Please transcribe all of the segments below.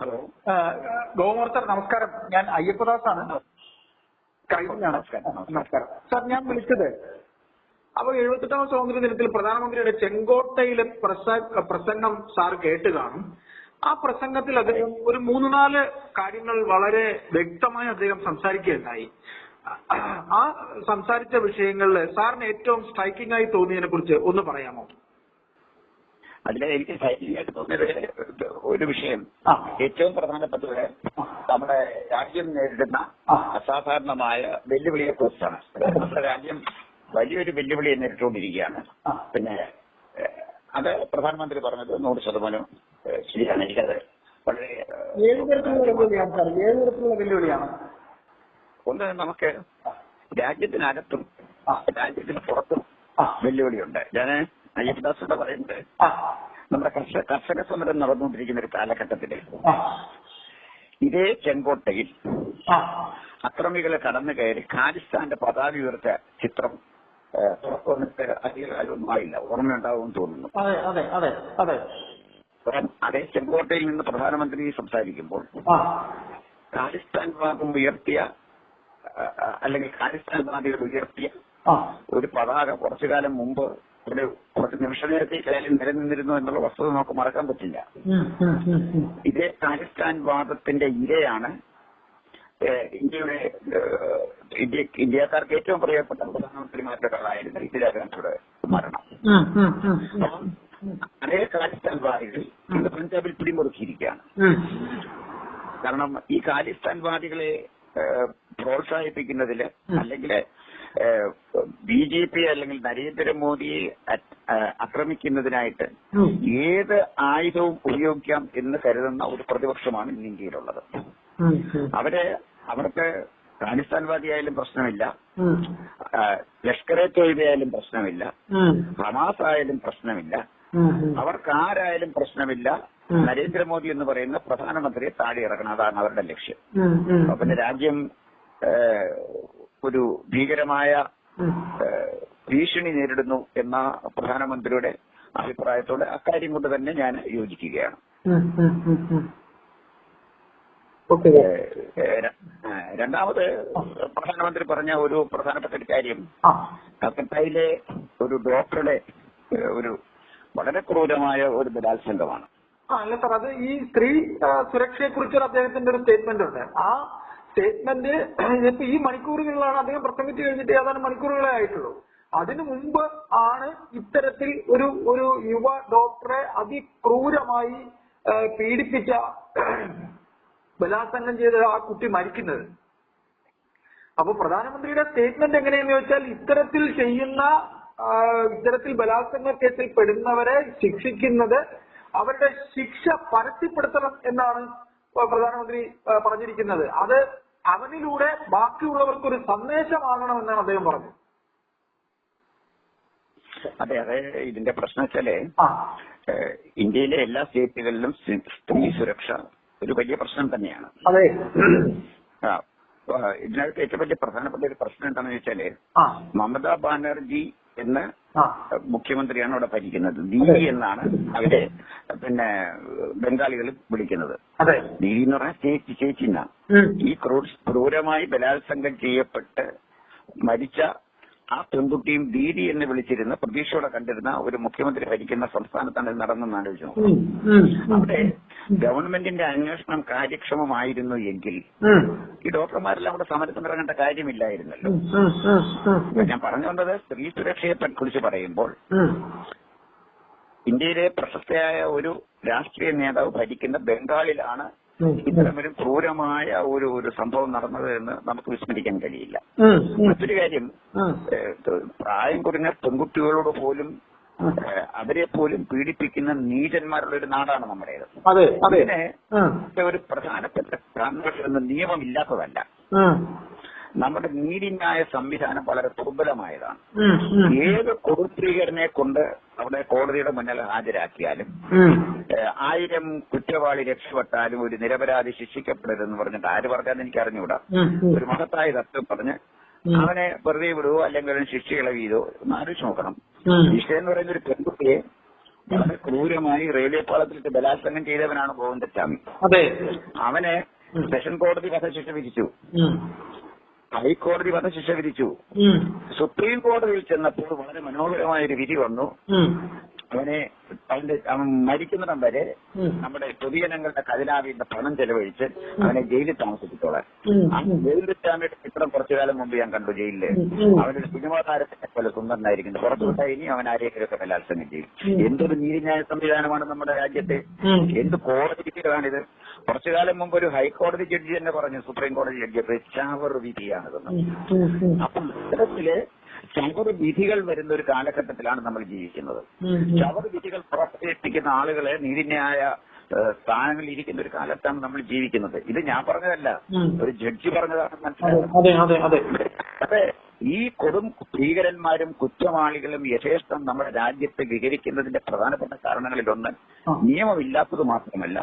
Hello. ഗോമൂർത്തർ നമസ്കാരം. ഞാൻ അയ്യപ്പദാസാണ്. കഴിഞ്ഞാണ് നമസ്കാരം, സാർ ഞാൻ വിളിച്ചത് അപ്പൊ എഴുപത്തെട്ടാം സ്വാതന്ത്ര്യ ദിനത്തിൽ പ്രധാനമന്ത്രിയുടെ ചെങ്കോട്ടയിലെ പ്രസ- പ്രസംഗം സാർ കേട്ട് കാണും. ആ പ്രസംഗത്തിൽ അദ്ദേഹം ഒരു മൂന്ന് നാല് കാര്യങ്ങൾ വളരെ വ്യക്തമായി അദ്ദേഹം സംസാരിക്കുകയുണ്ടായി. ആ സംസാരിച്ച വിഷയങ്ങളിൽ സാറിന് ഏറ്റവും സ്ട്രൈക്കിംഗ് ആയി തോന്നിയതിനെ കുറിച്ച് ഒന്ന് പറയാമോ? അതിൽ എനിക്ക് ശൈലിയായിട്ട് തോന്നിയത് ഒരു വിഷയം. ഏറ്റവും പ്രധാനപ്പെട്ടത് നമ്മുടെ രാജ്യം നേരിടുന്ന. അസാധാരണമായ വെല്ലുവിളിയെ കുറിച്ചാണ് നമ്മുടെ രാജ്യം വലിയൊരു വെല്ലുവിളിയെ നേരിട്ടുകൊണ്ടിരിക്കുകയാണ്. പിന്നെ അത് പ്രധാനമന്ത്രി പറഞ്ഞത് നൂറ് ശതമാനം ശരിയാണ് എനിക്കത് വളരെ ഏഹ്, ഏത് തരത്തിലുള്ള വെല്ലുവിളിയാണ് സാർ ഏത് തരത്തിലുള്ള വെല്ലുവിളിയാണ് ഒന്ന് നമുക്ക് രാജ്യത്തിനകത്തും. രാജ്യത്തിന് പുറത്തും. വെല്ലുവിളിയുണ്ട് ഞാൻ അയ്യപ്പദാസോട് പറയുന്നത്. ആ നമ്മുടെ കർഷക കർഷക സമരം നടന്നുകൊണ്ടിരിക്കുന്ന ഒരു കാലഘട്ടത്തിൽ ഇതേ ചെങ്കോട്ടയിൽ അക്രമികളെ കടന്നു കയറി ഖാലിസ്ഥാന്റെ പതാക ഉയർത്ത ചിത്രം പുറത്തു വന്നിട്ട് ആയില്ല ഓർമ്മയുണ്ടാവുമെന്ന് തോന്നുന്നു. അതെ ചെങ്കോട്ടയിൽ നിന്ന് പ്രധാനമന്ത്രി സംസാരിക്കുമ്പോൾ ഖാലിസ്ഥാൻ ഭാഗം ഉയർത്തിയ അല്ലെങ്കിൽ ഖാലിസ്ഥാൻ വാദികൾ ഉയർത്തിയ ഒരു പതാക കുറച്ചു കാലം മുമ്പ് ഒരു കുറച്ച് നിമിഷ നേരത്തേക്കായാലും നിലനിന്നിരുന്നു എന്നുള്ള വസ്തുത നമുക്ക് മറക്കാൻ പറ്റില്ല. ഇതേ താലിസ്ഥാൻ വാദത്തിന്റെ ഇരയാണ് ഇന്ത്യയുടെ ഇന്ത്യ ഇന്ത്യക്കാർക്ക് ഏറ്റവും പ്രിയപ്പെട്ട പ്രധാനമന്ത്രിമാരുടെ ഒരാളായിരുന്നു ഇന്ദിരാഗാന്ധിയുടെ മരണം. അപ്പം അതേ കാലിസ്ഥാൻ വാദികൾ ഇന്ന് പഞ്ചാബിൽ പിടിമുറുക്കിയിരിക്കുകയാണ്. കാരണം ഈ ഖാലിസ്ഥാൻ പ്രോത്സാഹിപ്പിക്കുന്നതിൽ അല്ലെങ്കിൽ ബി ജെ പി അല്ലെങ്കിൽ നരേന്ദ്രമോദിയെ ആക്രമിക്കുന്നതിനായിട്ട് ഏത് ആയുധവും ഉപയോഗിക്കാം എന്ന് കരുതുന്ന ഒരു പ്രതിപക്ഷമാണ് ഇന്ന് ഇന്ത്യയിലുള്ളത്. അവർ അവർക്ക് ഖാലിസ്ഥാൻവാദിയായാലും പ്രശ്നമില്ല ലഷ്കറെ തൊയ്ബയായാലും പ്രശ്നമില്ല. ഹമാസ് ആയാലും പ്രശ്നമില്ല. അവർക്ക് ആരായാലും പ്രശ്നമില്ല. നരേന്ദ്രമോദി എന്ന് പറയുന്ന പ്രധാനമന്ത്രിയെ താഴെ ഇറക്കണം അതാണ് അവരുടെ ലക്ഷ്യം. അപ്പൊ പിന്നെ രാജ്യം ഒരു ഭീകരമായ ഭീഷണി നേരിടുന്നു എന്ന പ്രധാനമന്ത്രിയുടെ അഭിപ്രായത്തോട് അക്കാര്യം കൊണ്ട് തന്നെ ഞാൻ യോജിക്കുകയാണ്. രണ്ടാമത് പ്രധാനമന്ത്രി പറഞ്ഞ ഒരു പ്രധാനപ്പെട്ട ഒരു കാര്യം. കൽക്കട്ടയിലെ ഒരു ഡോക്ടറുടെ ഒരു വളരെ ക്രൂരമായ ഒരു ബലാത്സംഗമാണ്. അല്ല സാർ അത് ഈ സ്ത്രീ സുരക്ഷയെ കുറിച്ചൊരു അദ്ദേഹത്തിന്റെ ഒരു സ്റ്റേറ്റ്മെന്റ് ഉണ്ട്. ആ സ്റ്റേറ്റ്മെന്റ് ഇപ്പൊ ഈ മണിക്കൂറുകളിലാണ് അദ്ദേഹം പ്രസംഗിച്ചു കഴിഞ്ഞിട്ട് ഏതാനും മണിക്കൂറുകളെ ആയിട്ടുള്ളൂ. അതിനു മുമ്പ് ആണ് ഇത്തരത്തിൽ ഒരു ഒരു യുവ ഡോക്ടറെ അതിക്രൂരമായി പീഡിപ്പിച്ച ബലാത്സംഗം ചെയ്ത ആ കുട്ടി മരിക്കുന്നത്. അപ്പൊ പ്രധാനമന്ത്രിയുടെ സ്റ്റേറ്റ്മെന്റ് എങ്ങനെയെന്ന് വെച്ചാൽ ഇത്തരത്തിൽ ചെയ്യുന്ന ഇത്തരത്തിൽ ബലാത്സംഗ കേസിൽ പെടുന്നവരെ ശിക്ഷിക്കുന്നത് അവരുടെ ശിക്ഷ പരസ്യപ്പെടുത്തണം എന്നാണ് പ്രധാനമന്ത്രി പറഞ്ഞിരിക്കുന്നത്. അത് അവനിലൂടെ ബാക്കിയുള്ളവർക്ക് ഒരു സന്ദേശമാകണമെന്നാണ് അദ്ദേഹം പറഞ്ഞത്. അതെ അതെ ഇതിന്റെ പ്രശ്നം വെച്ചാൽ ഇന്ത്യയിലെ എല്ലാ സ്റ്റേറ്റുകളിലും സ്ത്രീ- സുരക്ഷ ഒരു വലിയ പ്രശ്നം തന്നെയാണ്. അതെ. ഇതിനകത്ത് ഏറ്റവും വലിയ പ്രധാനപ്പെട്ട ഒരു പ്രശ്നം എന്താണെന്ന് വെച്ചാൽ മമതാ ബാനർജി എന്ന മുഖ്യമന്ത്രിയാണ് അവിടെ ഭരിക്കുന്നത്. ദീദി എന്നാണ് അവരെ പിന്നെ ബംഗാളികൾ വിളിക്കുന്നത്. ദീദി എന്ന് പറഞ്ഞാൽ ചേച്ചി ചേച്ചി എന്നാ ഉം. ഈ ക്രൂര- ക്രൂരമായി ബലാത്സംഗം ചെയ്യപ്പെട്ട് മരിച്ച ആ പെൺകുട്ടിയും ദീദി എന്ന് വിളിച്ചിരുന്ന പ്രതീക്ഷയോടെ കണ്ടിരുന്ന ഒരു മുഖ്യമന്ത്രി ഭരിക്കുന്ന സംസ്ഥാനത്താണ് ഇത് നടന്നെന്ന് ആലോചിച്ചു നോക്കൂ. അവിടെ ഗവൺമെന്റിന്റെ അന്വേഷണം കാര്യക്ഷമമായിരുന്നു എങ്കിൽ ഈ ഡോക്ടർമാരെല്ലാം അവിടെ സമരത്തിന് ഇറങ്ങേണ്ട കാര്യമില്ലായിരുന്നല്ലോ. ഞാൻ പറഞ്ഞു വന്നത് സ്ത്രീ സുരക്ഷയെ കുറിച്ച് പറയുമ്പോൾ ഇന്ത്യയിലെ പ്രശസ്തയായ ഒരു രാഷ്ട്രീയ നേതാവ് ഭരിക്കുന്ന ബംഗാളിലാണ് ഇത്തരമൊരു ക്രൂരമായ ഒരു ഒരു സംഭവം നടന്നത് എന്ന് നമുക്ക് വിസ്മരിക്കാൻ കഴിയില്ല. മറ്റൊരു കാര്യം പ്രായം കുറഞ്ഞ പെൺകുട്ടികളോട് പോലും അവരെ പോലും പീഡിപ്പിക്കുന്ന നീചന്മാരുള്ള ഒരു നാടാണ് നമ്മുടേത്. അതെ അതെ. ഇതിന് ഒരു പ്രധാനപ്പെട്ട കാരണം നിയമമില്ലാത്തതല്ല നമ്മുടെ നീതിന്യായ സംവിധാനം വളരെ ദുർബലമായതാണ്. ഏത് കൊടുത്രീകരനെ കൊണ്ട് അവിടെ കോടതിയുടെ മുന്നിൽ ഹാജരാക്കിയാലും ആയിരം കുറ്റവാളി രക്ഷപ്പെട്ടാലും ഒരു നിരപരാധി ശിക്ഷിക്കപ്പെടരുതെന്ന് പറഞ്ഞിട്ട് ആര് പറഞ്ഞാൽ എനിക്ക് അറിഞ്ഞുകൂടാ. ഒരു മഹത്തായ തത്വം പറഞ്ഞ് അവനെ വെറുതെ വിടുവോ അല്ലെങ്കിൽ അവന് ശിക്ഷ ഇളവിയതോ ഒന്ന് ആലോചിച്ച് നോക്കണം. വിഷയം ശിക്ഷ എന്ന് പറയുന്ന ഒരു പെൺകുട്ടിയെ വളരെ ക്രൂരമായി റെയിൽവേ പാളത്തിലിട്ട് ബലാത്സംഗം ചെയ്തവനാണ് ഗോവിന്ദസ്വാമി. അവനെ സെഷൻ കോടതി വധശിക്ഷ വിധിച്ചു. ഹൈക്കോടതി വധശിക്ഷ വിധിച്ചു. സുപ്രീം കോടതിയിൽ ചെന്നപ്പോൾ വളരെ മനോഹരമായ ഒരു വിധി വന്നു. അവനെ അവന്റെ മരിക്കുന്നിടം വരെ നമ്മുടെ പൊതുജനങ്ങളുടെ ഖജനാവിന്റെ പണം ചെലവഴിച്ച് അവനെ ജയിലിൽ താമസിപ്പിച്ചോളാം ജയിലിൽ ഗോവിന്ദസ്വാമിയുടെ ചിത്രം കുറച്ചു കാലം മുമ്പ് ഞാൻ കണ്ടു ജയിലിൽ. അവനൊരു സിനിമാ താരത്തെ പോലെ സുന്ദരനായിരിക്കുന്നു പുറത്തു വിട്ടാൽ ഇനി അവൻ ആരെയൊക്കെ ബലാത്സംഗം ചെയ്യും എന്തൊരു നീതിന്യായ സംവിധാനമാണ് നമ്മുടെ രാജ്യത്തെ. എന്ത് കോടതി വിധികളാണിത് കുറച്ചു കാലം മുമ്പ് ഒരു ഹൈക്കോടതി ജഡ്ജി തന്നെ പറഞ്ഞു സുപ്രീം കോടതി ജഡ്ജി ചാവർ വിധിയാണിതെന്ന് അപ്പൊ ഇത്തരത്തിൽ ചവർ വിധികൾ വരുന്ന ഒരു കാലഘട്ടത്തിലാണ് നമ്മൾ ജീവിക്കുന്നത്. ചവർ വിധികൾ പുറപ്പെടുവിപ്പിക്കുന്ന ആളുകളെ നീതിന്യായ സ്ഥാനങ്ങളിൽ ഇരിക്കുന്ന ഒരു കാലത്താണ് നമ്മൾ ജീവിക്കുന്നത്. ഇത് ഞാൻ പറഞ്ഞതല്ല. ഒരു ജഡ്ജി പറഞ്ഞതാണ് മനസ്സിലായത്. അതെ ഈ കൊടും ഭീകരന്മാരും കുറ്റവാളികളും യഥേഷ്ടം നമ്മുടെ രാജ്യത്തെ വിഹരിക്കുന്നതിന്റെ പ്രധാനപ്പെട്ട കാരണങ്ങളിലൊന്ന്. നിയമമില്ലാത്തത് മാത്രമല്ല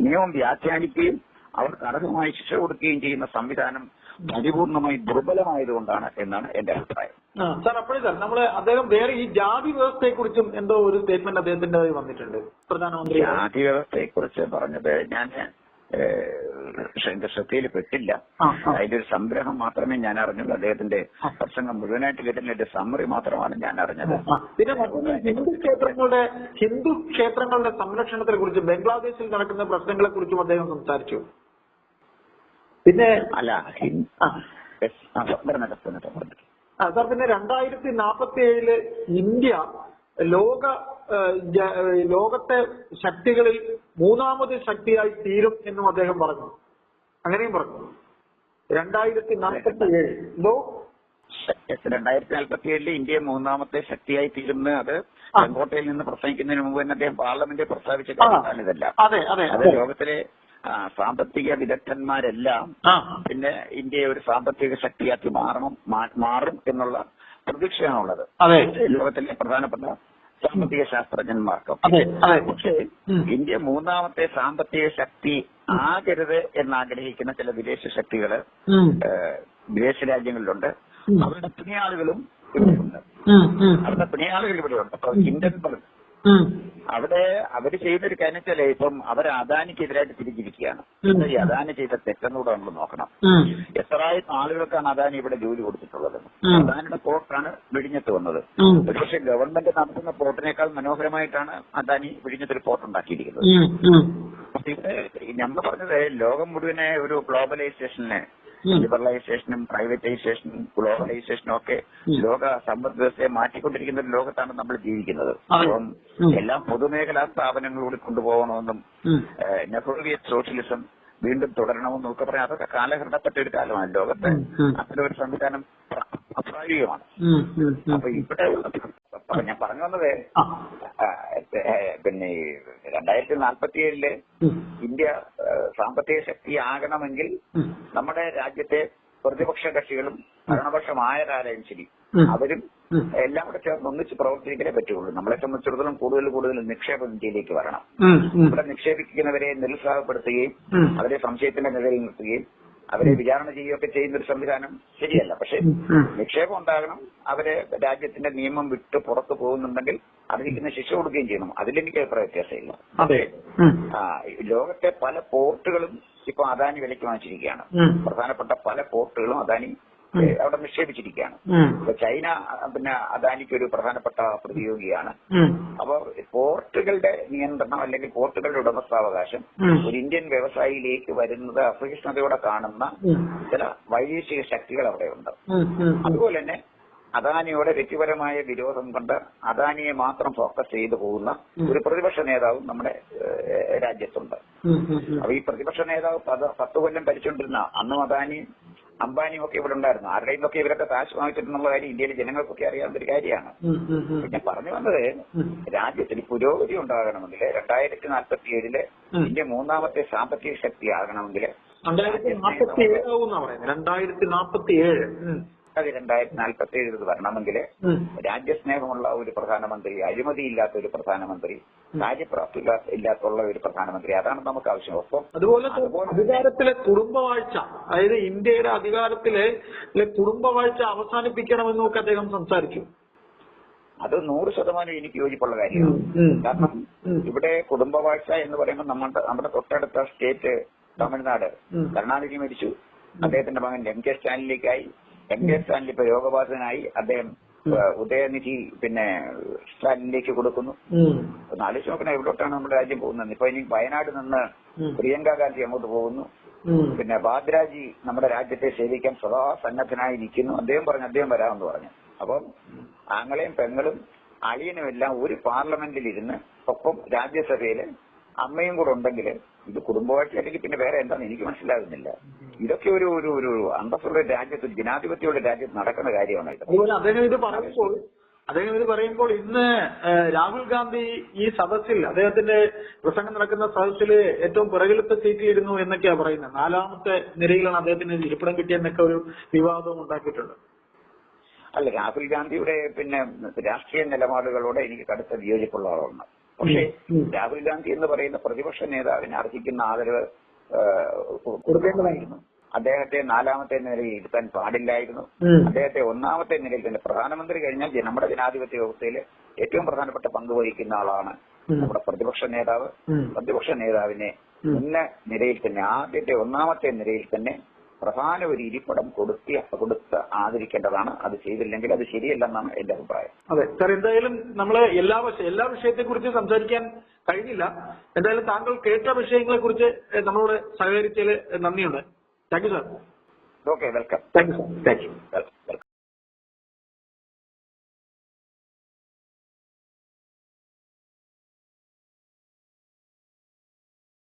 നിയമം വ്യാഖ്യാനിക്കുകയും അവർക്ക് അർഹമായി ശിക്ഷ കൊടുക്കുകയും ചെയ്യുന്ന സംവിധാനം പരിപൂർണമായി ദുർബലമായതുകൊണ്ടാണ് എന്നാണ് എന്റെ അഭിപ്രായം. സാർ അപ്പോഴേ സാർ നമ്മൾ അദ്ദേഹം വേറെ ഈ ജാതി വ്യവസ്ഥയെ കുറിച്ചും എന്തോ ഒരു സ്റ്റേറ്റ്മെന്റ് അദ്ദേഹത്തിന്റെ വന്നിട്ടുണ്ട് പ്രധാനമന്ത്രി ജാതി വ്യവസ്ഥയെ കുറിച്ച് പറഞ്ഞത് ഞാൻ എന്റെ ശ്രദ്ധയിൽ പെട്ടില്ല. അതിന്റെ ഒരു സംഗ്രഹം മാത്രമേ ഞാൻ അറിഞ്ഞുള്ളൂ. അദ്ദേഹത്തിന്റെ പ്രസംഗം മുഴുവനായിട്ട് ഒരു സമ്മറി മാത്രമാണ് ഞാൻ അറിഞ്ഞത്. പിന്നെ മറ്റൊന്ന് ഹിന്ദു ക്ഷേത്രങ്ങളുടെ ഹിന്ദു ക്ഷേത്രങ്ങളുടെ സംരക്ഷണത്തെ കുറിച്ച് ബംഗ്ലാദേശിൽ നടക്കുന്ന പ്രശ്നങ്ങളെ കുറിച്ചും അദ്ദേഹം സംസാരിച്ചു. പിന്നെ അല്ല ആ. സാർ പിന്നെ രണ്ടായിരത്തി നാപ്പത്തി ഏഴിൽ ഇന്ത്യ ലോക ലോകത്തെ ശക്തികളിൽ മൂന്നാമത് ശക്തിയായി തീരും എന്നും അദ്ദേഹം പറഞ്ഞു അങ്ങനെയും പറഞ്ഞു രണ്ടായിരത്തി നാൽപ്പത്തി ഏഴ് എന്തോ രണ്ടായിരത്തി നാൽപ്പത്തി ഏഴിൽ ഇന്ത്യ മൂന്നാമത്തെ ശക്തിയായി തീരുന്ന അത്. ചെങ്കോട്ടയിൽ നിന്ന് പ്രസംഗിക്കുന്നതിന് മുമ്പ് തന്നെ അദ്ദേഹം പാർലമെന്റിൽ പ്രസ്താവിച്ച. കാര്യമാണ് ഇതല്ല അതെ അതെ ലോകത്തിലെ സാമ്പത്തിക വിദഗ്ധന്മാരെല്ലാം പിന്നെ ഇന്ത്യയെ ഒരു സാമ്പത്തിക ശക്തിയാക്കി മാറണം മാറും എന്നുള്ള പ്രതീക്ഷയാണുള്ളത്. ലോകത്തിലെ പ്രധാനപ്പെട്ട സാമ്പത്തിക ശാസ്ത്രജ്ഞന്മാർക്കും. പക്ഷേ ഇന്ത്യ മൂന്നാമത്തെ സാമ്പത്തിക ശക്തി ആകരുത് എന്നാഗ്രഹിക്കുന്ന ചില വിദേശ ശക്തികൾ വിദേശ രാജ്യങ്ങളിലുണ്ട്. അവരുടെ പിണിയാളുകളും ഇവിടെയുണ്ട്. അവരുടെ പിണിയാളുകൾ ഇവിടെയുണ്ട്. അപ്പൊ ഹിൻഡൻബർഗ്. അവിടെ അവർ ചെയ്യുന്നൊരു കാര്യം വെച്ചാലേ ഇപ്പം അവർ അദാനിക്കെതിരായിട്ട് തിരിഞ്ഞിരിക്കുകയാണ്. ഈ അദാനി ചെയ്ത തെറ്റെന്നുകൂടെ നമ്മൾ നോക്കണം. എത്രായിരം ആളുകൾക്കാണ് അദാനി ഇവിടെ ജോലി കൊടുത്തിട്ടുള്ളത്. അദാനിയുടെ പോർട്ടാണ് വിഴിഞ്ഞത്ത് വന്നത്. ഒരുപക്ഷെ ഗവൺമെന്റ് നടത്തുന്ന പോർട്ടിനേക്കാൾ മനോഹരമായിട്ടാണ് അദാനി വിഴിഞ്ഞത്തൊരു പോർട്ട് ഉണ്ടാക്കിയിരിക്കുന്നത്. ഇവിടെ നമ്മൾ പറഞ്ഞത് ലോകം മുഴുവനെ ഒരു ഗ്ലോബലൈസേഷനെ. ലിബറലൈസേഷനും പ്രൈവറ്റൈസേഷനും ഗ്ലോബലൈസേഷനും ഒക്കെ ലോക സമ്പദ് വ്യവസ്ഥയെ മാറ്റിക്കൊണ്ടിരിക്കുന്ന ഒരു ലോകത്താണ് നമ്മൾ ജീവിക്കുന്നത്. അപ്പം എല്ലാം പൊതുമേഖലാ സ്ഥാപനങ്ങളിലൂടെ കൊണ്ടുപോകണമെന്നും. നെഹ്റുവിയൻ സോഷ്യലിസം വീണ്ടും തുടരണമെന്നും ഒക്കെ പറയാം അതൊക്കെ കാലഘട്ടപ്പെട്ട ഒരു കാലമാണ് ലോകത്ത്. അത്തരം ഒരു സംവിധാനം പ്ര- അപ്രായോഗികമാണ്. അപ്പൊ ഇവിടെ അപ്പൊ ഞാൻ പറഞ്ഞു വന്നത് പിന്നെ ഈ രണ്ടായിരത്തി നാൽപ്പത്തി ഏഴിൽ ഇന്ത്യ സാമ്പത്തിക ശക്തി ആകണമെങ്കിൽ നമ്മുടെ രാജ്യത്തെ പ്രതിപക്ഷ കക്ഷികളും ഭരണപക്ഷമായതാരായും ശരി. അവരും എല്ലാം കൂടെ ചേർന്ന് ഒന്നിച്ച് പ്രവർത്തിക്കാനേ പറ്റുള്ളൂ. നമ്മളെ സംബന്ധിച്ചിടത്തോളം കൂടുതൽ കൂടുതൽ നിക്ഷേപം ഇന്ത്യയിലേക്ക് വരണം. ഇവിടെ നിക്ഷേപിക്കുന്നവരെ നിരുത്സാഹപ്പെടുത്തുകയും. അവരെ സംശയത്തിന്റെ നിലയിൽ നിർത്തുകയും അവരെ വിചാരണ ചെയ്യുകയൊക്കെ ചെയ്യുന്ന ഒരു സംവിധാനം ശരിയല്ല. പക്ഷെ. നിക്ഷേപം ഉണ്ടാകണം. അവരെ രാജ്യത്തിന്റെ നിയമം വിട്ട് പുറത്തു പോകുന്നുണ്ടെങ്കിൽ അർഹിക്കുന്ന ശിക്ഷ കൊടുക്കുകയും ചെയ്യണം. അതിലെനിക്ക് അഭിപ്രായ വ്യത്യാസമില്ല. അതെ. ആ, ലോകത്തെ പല പോർട്ടുകളും ഇപ്പൊ അദാനി വിലയ്ക്ക് വാങ്ങിച്ചിരിക്കുകയാണ്. പ്രധാനപ്പെട്ട പല പോർട്ടുകളും അദാനി അവിടെ നിക്ഷേപിച്ചിരിക്കുകയാണ് അപ്പൊ ചൈന പിന്നെ അദാനിക്ക് ഒരു പ്രധാനപ്പെട്ട പ്രതിയോഗിയാണ്. അപ്പൊ പോർട്ടുകളുടെ നിയന്ത്രണം അല്ലെങ്കിൽ പോർട്ടുകളുടെ ഉടമസ്ഥാവകാശം ഒരു ഇന്ത്യൻ വ്യവസായിയിലേക്ക് വരുന്നത് അസഹിഷ്ണുതയോടെ കാണുന്ന. ചില വൈദേശിക ശക്തികൾ അവിടെയുണ്ട്. അതുപോലെ തന്നെ അദാനിയുടെ വ്യക്തിപരമായ വിരോധം കൊണ്ട് അദാനിയെ മാത്രം ഫോക്കസ് ചെയ്തു പോകുന്ന ഒരു പ്രതിപക്ഷ നേതാവും നമ്മുടെ രാജ്യത്തുണ്ട്. അപ്പൊ ഈ പ്രതിപക്ഷ നേതാവ് പത- പത്ത് കൊല്ലം ഭരിച്ചുകൊണ്ടിരുന്ന അന്നും അദാനിയും അംബാനിയും ഒക്കെ ഇവിടെ ഉണ്ടായിരുന്നു. ആരുടെ ഒക്കെ ഇവരൊക്കെ കാശ് വാങ്ങിച്ചിട്ടുള്ള കാര്യം ഇന്ത്യയിലെ ജനങ്ങൾക്കൊക്കെ അറിയാവുന്ന ഒരു കാര്യമാണ്. ഞാൻ പറഞ്ഞു വന്നത് രാജ്യത്തിൽ രാജ്യത്തിന് പുരോഗതി ഉണ്ടാകണമെങ്കിൽ രണ്ടായിരത്തി നാൽപ്പത്തി ഏഴിൽ ഇന്ത്യ മൂന്നാമത്തെ സാമ്പത്തിക ശക്തി ആകണമെങ്കിൽ രണ്ടായിരത്തി നാൽപ്പത്തി പറയുന്നത് രണ്ടായിരത്തി നാപ്പത്തി ഏഴ്. അത് രണ്ടായിരത്തി നാൽപ്പത്തി ഏഴിൽ വരണമെങ്കിൽ രാജ്യസ്നേഹമുള്ള ഒരു പ്രധാനമന്ത്രി അഴിമതിയില്ലാത്ത ഒരു പ്രധാനമന്ത്രി കാര്യപ്രാപ്തി ഇല്ലാത്തുള്ള ഒരു പ്രധാനമന്ത്രി അതാണ് നമുക്ക് ആവശ്യം. ഒപ്പം അതുപോലെ അധികാരത്തിലെ കുടുംബവാഴ്ച അതായത് ഇന്ത്യയുടെ അധികാരത്തിലെ കുടുംബവാഴ്ച അവസാനിപ്പിക്കണമെന്നൊക്കെ അദ്ദേഹം സംസാരിച്ചു. അത് നൂറ് ശതമാനം എനിക്ക് യോജിപ്പുള്ള കാര്യമാണ്. കാരണം ഇവിടെ കുടുംബവാഴ്ച എന്ന് പറയുമ്പോൾ നമ്മുടെ നമ്മുടെ തൊട്ടടുത്ത സ്റ്റേറ്റ് തമിഴ്നാട്. കരുണാനിധി മരിച്ചു. അദ്ദേഹത്തിന്റെ മകൻ എം കെ സ്റ്റാലിനിലേക്കായി എം കെ സ്റ്റാലിൻ ഇപ്പൊ രോഗബാധിതനായി അദ്ദേഹം ഉദയനിധി പിന്നെ സ്റ്റാലിനിലേക്ക് കൊടുക്കുന്നു. ഒന്ന് ആലോചിച്ച് നോക്കണം എവിടോട്ടാണ് നമ്മുടെ രാജ്യം പോകുന്നത്? ഇപ്പൊ ഇനി വയനാട് നിന്ന് പ്രിയങ്ക ഗാന്ധി അങ്ങോട്ട് പോകുന്നു. പിന്നെ ബാദ്രാജി നമ്മുടെ രാജ്യത്തെ സേവിക്കാൻ സദാ സന്നദ്ധനായി നിൽക്കുന്നു. അദ്ദേഹം പറഞ്ഞു അദ്ദേഹം വരാമെന്ന് പറഞ്ഞു. അപ്പം ആങ്ങളെയും പെങ്ങളും അളിയനും എല്ലാം ഒരു പാർലമെന്റിൽ ഇരുന്ന് ഒപ്പം രാജ്യസഭയിൽ അമ്മയും കൂടെ ഉണ്ടെങ്കിൽ ഇത് കുടുംബമായിട്ട് അല്ലെങ്കിൽ പിന്നെ വേറെ എന്താന്ന് എനിക്ക് മനസ്സിലാകുന്നില്ല. ഇതൊക്കെ ഒരു ഒരു ഒരു അന്തസ്സുള്ള രാജ്യത്ത് ജനാധിപത്യമുള്ള രാജ്യത്ത് നടക്കുന്ന കാര്യമാണ് ഇത്. അദ്ദേഹം ഇത് പറയുമ്പോൾ അദ്ദേഹം ഇത് പറയുമ്പോൾ ഇന്ന് രാഹുൽ ഗാന്ധി ഈ സദസ്സിൽ അദ്ദേഹത്തിന്റെ പ്രസംഗം നടക്കുന്ന സദസ്സിൽ ഏറ്റവും പിറകിലത്തെ സീറ്റിലിരുന്നു എന്നൊക്കെയാണ് പറയുന്നത്. നാലാമത്തെ നിരയിലാണ് അദ്ദേഹത്തിന് ഇരിപ്പിടം കിട്ടിയെന്നൊക്കെ ഒരു വിവാദവും ഉണ്ടാക്കിയിട്ടുണ്ട്. അല്ല രാഹുൽ ഗാന്ധിയുടെ പിന്നെ രാഷ്ട്രീയ നിലപാടുകളോട് എനിക്ക് കടുത്ത വിയോജിപ്പുള്ള ആളാണ്. പക്ഷേ. രാഹുൽ ഗാന്ധി എന്ന് പറയുന്ന പ്രതിപക്ഷ നേതാവിന് അർഹിക്കുന്ന ആദരവ് കൊടുക്കേണ്ടതായിരുന്നു. അദ്ദേഹത്തെ നാലാമത്തെ നിലയിൽ ഇരുത്താൻ പാടില്ലായിരുന്നു. അദ്ദേഹത്തെ ഒന്നാമത്തെ നിലയിൽ തന്നെ പ്രധാനമന്ത്രി കഴിഞ്ഞാൽ നമ്മുടെ ജനാധിപത്യ വ്യവസ്ഥയിൽ ഏറ്റവും പ്രധാനപ്പെട്ട പങ്ക് വഹിക്കുന്ന ആളാണ് നമ്മുടെ പ്രതിപക്ഷ നേതാവ്. പ്രതിപക്ഷ നേതാവിനെ ഇന്ന മുന്ന നിരയിൽ തന്നെ ആദ്യത്തെ ഒന്നാമത്തെ നിരയിൽ തന്നെ പ്രധാന ഒരു ഇരിപ്പിടം കൊടുത്തി കൊടുത്ത് ആദരിക്കേണ്ടതാണ്. അത് ചെയ്തില്ലെങ്കിൽ അത് ശരിയല്ലെന്നാണ് എന്റെ അഭിപ്രായം. അതെ. സാർ എന്തായാലും നമ്മൾ എല്ലാ എല്ലാ വിഷയത്തെ കുറിച്ച് സംസാരിക്കാൻ കഴിഞ്ഞില്ല. എന്തായാലും താങ്കൾ കേട്ട വിഷയങ്ങളെ കുറിച്ച് നമ്മളോട് സഹകരിച്ചതിൽ നന്ദിയുണ്ട്. Thank you sir. Okay welcome. Thank you sir. Thank you welcome.